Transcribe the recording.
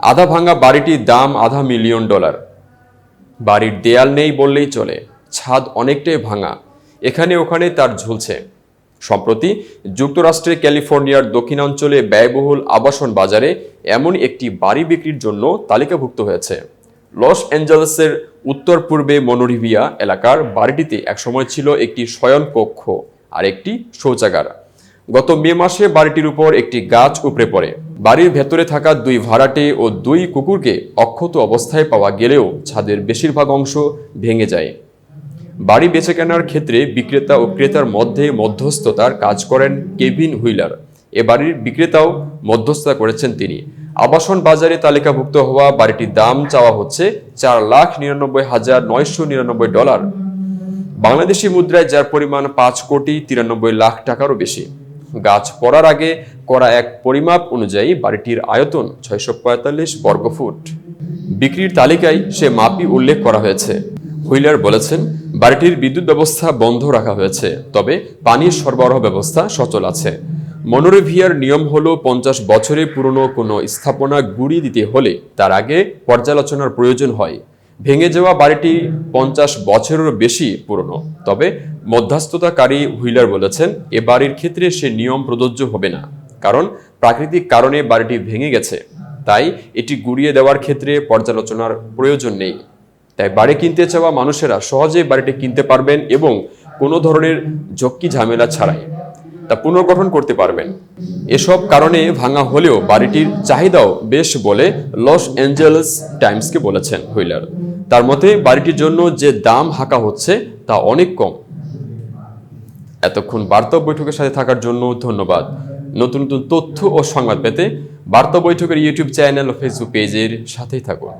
আধা ভাঙা বাড়িটির দাম আধা মিলিয়ন ডলার। বাড়ির দেয়াল নেই বললেই চলে, ছাদ অনেকটাই ভাঙা, এখানে ওখানে তার ঝুলছে। সম্প্রতি যুক্তরাষ্ট্রের ক্যালিফোর্নিয়ার দক্ষিণাঞ্চলে ব্যয়বহুল আবাসন বাজারে এমন একটি বাড়ি বিক্রির জন্য তালিকাভুক্ত হয়েছে। লস অ্যাঞ্জেলেসের উত্তর পূর্বে মনোরিভিয়া এলাকার বাড়িটিতে একসময় ছিল একটি শয়ন কক্ষ আর একটি শৌচাগার। গত মে মাসে বাড়িটির উপর একটি গাছ উপড়ে পড়ে। বাড়ির ভেতরে থাকা দুই ভাড়াটে ও দুই কুকুরকে অক্ষত অবস্থায় পাওয়া গেলেও ছাদের বেশিরভাগ অংশ ভেঙে যায়। বাড়ি বেচে কেনার ক্ষেত্রে বিক্রেতা ও ক্রেতার মধ্যে মধ্যস্থতার কাজ করেন কেভিন হুইলার। এ বাড়ির বিক্রেতাও মধ্যস্থতা করেছেন তিনি। আবাসন বাজারে তালিকাভুক্ত হওয়া বাড়িটির দাম চাওয়া হচ্ছে চার লাখ নিরানব্বই হাজার নয়শো নিরানব্বই ডলার। বাংলাদেশি মুদ্রায় যার পরিমাণ পাঁচ কোটি তিরানব্বই লাখ টাকারও বেশি। গাছ পড়ার আগে করা এক পরিমাপ অনুযায়ী বাড়িটির আয়তন ছয়শো পঁয়তাল্লিশ বর্গফুট বিক্রির তালিকায় সে মাপই উল্লেখ করা হয়েছে। হুইলার বলেছেন, বাড়িটির বিদ্যুৎ ব্যবস্থা বন্ধ রাখা হয়েছে, তবে পানির সরবরাহ ব্যবস্থা সচল আছে। মনোরেভিয়ার নিয়ম হল, পঞ্চাশ বছরে পুরনো কোনো স্থাপনা গুড়িয়ে দিতে হলে তার আগে পর্যালোচনার প্রয়োজন হয়। ভেঙে যাওয়া বাড়িটি পঞ্চাশ বছরেরও বেশি পুরনো। তবে মধ্যস্থতাকারী হুইলার বলেছেন, এ বাড়ির ক্ষেত্রে সে নিয়ম প্রযোজ্য হবে না, কারণ প্রাকৃতিক কারণে বাড়িটি ভেঙে গেছে। তাই এটি গুড়িয়ে দেওয়ার ক্ষেত্রে পর্যালোচনার প্রয়োজন নেই। তাই বাড়ি কিনতে চাওয়া মানুষেরা সহজেই বাড়িটি কিনতে পারবেন এবং কোনো ধরনের ঝক্কি ঝামেলা ছাড়াই। তা পুনর্গঠন করতে পারবেন। এসব কারণে ভাঙা হলেও বাড়িটির চাহিদাও বেশ বলে লস অ্যাঞ্জেলেস টাইমসকে বলেছেন হুইলার। তার মতে, বাড়িটির জন্য যে দাম হাঁকা হচ্ছে তা অনেক কম। এতক্ষণ বার্তা বৈঠকের সাথে থাকার জন্য ধন্যবাদ। নতুন নতুন তথ্য ও সংবাদ পেতে বার্তা বৈঠকের ইউটিউব চ্যানেল ও ফেসবুক পেজের সাথেই থাকুন।